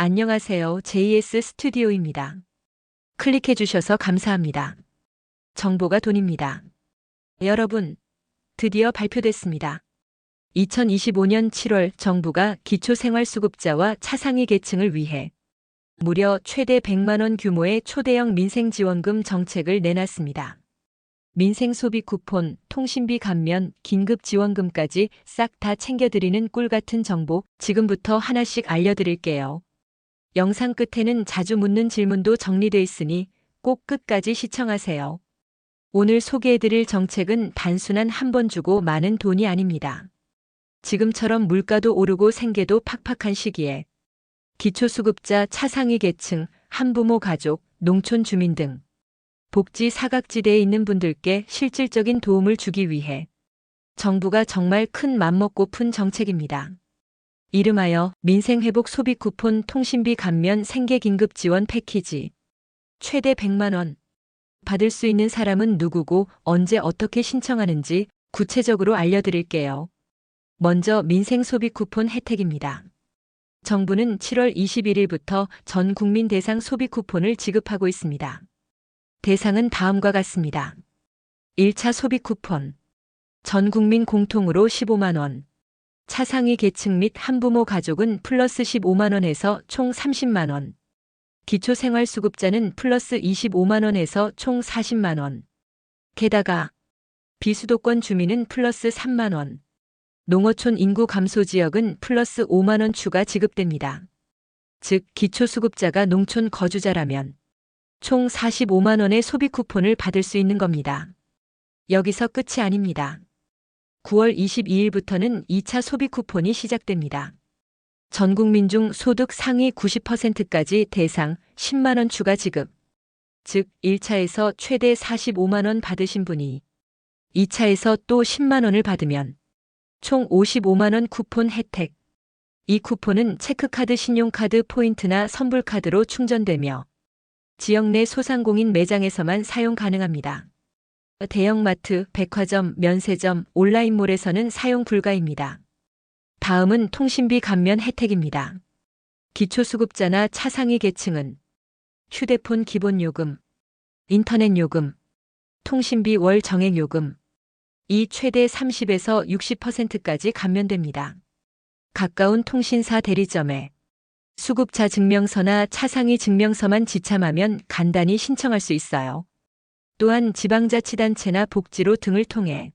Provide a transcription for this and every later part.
안녕하세요. JS 스튜디오입니다. 클릭해 주셔서 감사합니다. 정보가 돈입니다. 여러분, 드디어 발표됐습니다. 2025년 7월 정부가 기초생활수급자와 차상위 계층을 위해 무려 최대 100만원 규모의 초대형 민생지원금 정책을 내놨습니다. 민생소비 쿠폰, 통신비 감면, 긴급지원금까지 싹 다 챙겨드리는 꿀 같은 정보 지금부터 하나씩 알려드릴게요. 영상 끝에는 자주 묻는 질문도 정리돼 있으니 꼭 끝까지 시청하세요. 오늘 소개해드릴 정책은 단순한 한 번 주고 많은 돈이 아닙니다. 지금처럼 물가도 오르고 생계도 팍팍한 시기에 기초수급자 차상위 계층, 한부모 가족, 농촌 주민 등 복지 사각지대에 있는 분들께 실질적인 도움을 주기 위해 정부가 정말 큰 맘먹고 푼 정책입니다. 이름하여 민생회복 소비 쿠폰 통신비 감면 생계 긴급 지원 패키지. 최대 100만 원. 받을 수 있는 사람은 누구고 언제 어떻게 신청하는지 구체적으로 알려드릴게요. 먼저 민생 소비 쿠폰 혜택입니다. 정부는 7월 21일부터 전 국민 대상 소비 쿠폰을 지급하고 있습니다. 대상은 다음과 같습니다. 1차 소비 쿠폰. 전 국민 공통으로 15만 원. 차상위 계층 및 한부모 가족은 플러스 15만원에서 총 30만원. 기초생활수급자는 플러스 25만원에서 총 40만원. 게다가 비수도권 주민은 플러스 3만원. 농어촌 인구 감소 지역은 플러스 5만원 추가 지급됩니다. 즉, 기초수급자가 농촌 거주자라면 총 45만원의 소비 쿠폰을 받을 수 있는 겁니다. 여기서 끝이 아닙니다. 9월 22일부터는 2차 소비 쿠폰이 시작됩니다. 전 국민 중 소득 상위 90%까지 대상 10만원 추가 지급. 즉, 1차에서 최대 45만원 받으신 분이 2차에서 또 10만원을 받으면 총 55만원 쿠폰 혜택. 이 쿠폰은 체크카드 신용카드 포인트나 선불카드로 충전되며 지역 내 소상공인 매장에서만 사용 가능합니다. 대형마트, 백화점, 면세점, 온라인몰에서는 사용 불가입니다. 다음은 통신비 감면 혜택입니다. 기초수급자나 차상위 계층은 휴대폰 기본요금, 인터넷 요금, 통신비 월 정액요금, 이 최대 30에서 60%까지 감면됩니다. 가까운 통신사 대리점에 수급자 증명서나 차상위 증명서만 지참하면 간단히 신청할 수 있어요. 또한 지방자치단체나 복지로 등을 통해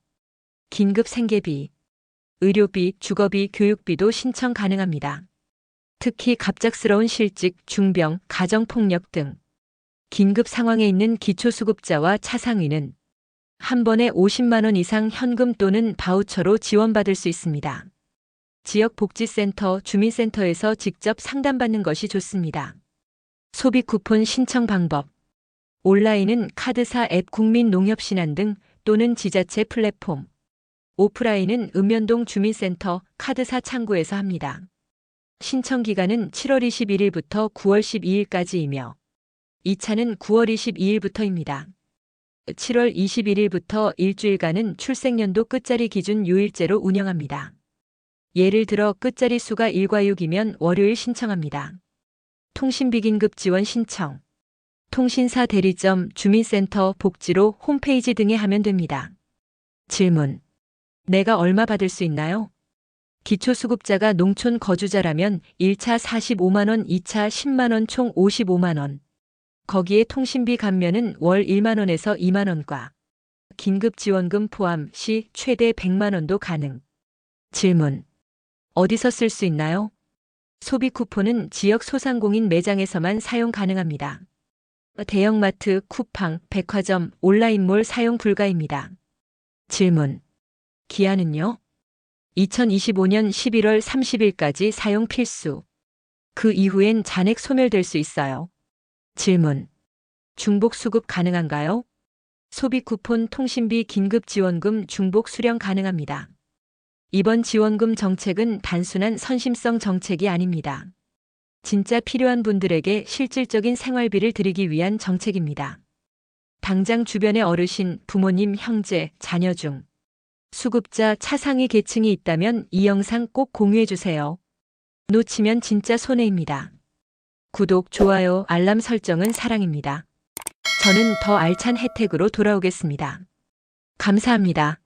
긴급 생계비, 의료비, 주거비, 교육비도 신청 가능합니다. 특히 갑작스러운 실직, 중병, 가정폭력 등 긴급 상황에 있는 기초수급자와 차상위는 한 번에 50만원 이상 현금 또는 바우처로 지원받을 수 있습니다. 지역복지센터, 주민센터에서 직접 상담받는 것이 좋습니다. 소비 쿠폰 신청 방법. 온라인은 카드사 앱 국민농협신한 등 또는 지자체 플랫폼. 오프라인은 읍면동 주민센터 카드사 창구에서 합니다. 신청 기간은 7월 21일부터 9월 12일까지이며 2차는 9월 22일부터입니다. 7월 21일부터 일주일간은 출생연도 끝자리 기준 요일제로 운영합니다. 예를 들어 끝자리 수가 1과 6이면 월요일 신청합니다. 통신비 긴급 지원 신청. 통신사 대리점, 주민센터, 복지로 홈페이지 등에 하면 됩니다. 질문. 내가 얼마 받을 수 있나요? 기초수급자가 농촌 거주자라면 1차 45만원, 2차 10만원 총 55만원. 거기에 통신비 감면은 월 1만원에서 2만원과 긴급지원금 포함 시 최대 100만원도 가능. 질문. 어디서 쓸 수 있나요? 소비 쿠폰은 지역 소상공인 매장에서만 사용 가능합니다. 대형마트, 쿠팡, 백화점, 온라인몰 사용 불가입니다. 질문. 기한은요? 2025년 11월 30일까지 사용 필수. 그 이후엔 잔액 소멸될 수 있어요. 질문. 중복 수급 가능한가요? 소비 쿠폰 통신비 긴급 지원금 중복 수령 가능합니다. 이번 지원금 정책은 단순한 선심성 정책이 아닙니다. 진짜 필요한 분들에게 실질적인 생활비를 드리기 위한 정책입니다. 당장 주변의 어르신, 부모님, 형제, 자녀 중 수급자 차상위 계층이 있다면 이 영상 꼭 공유해 주세요. 놓치면 진짜 손해입니다. 구독, 좋아요, 알람 설정은 사랑입니다. 저는 더 알찬 혜택으로 돌아오겠습니다. 감사합니다.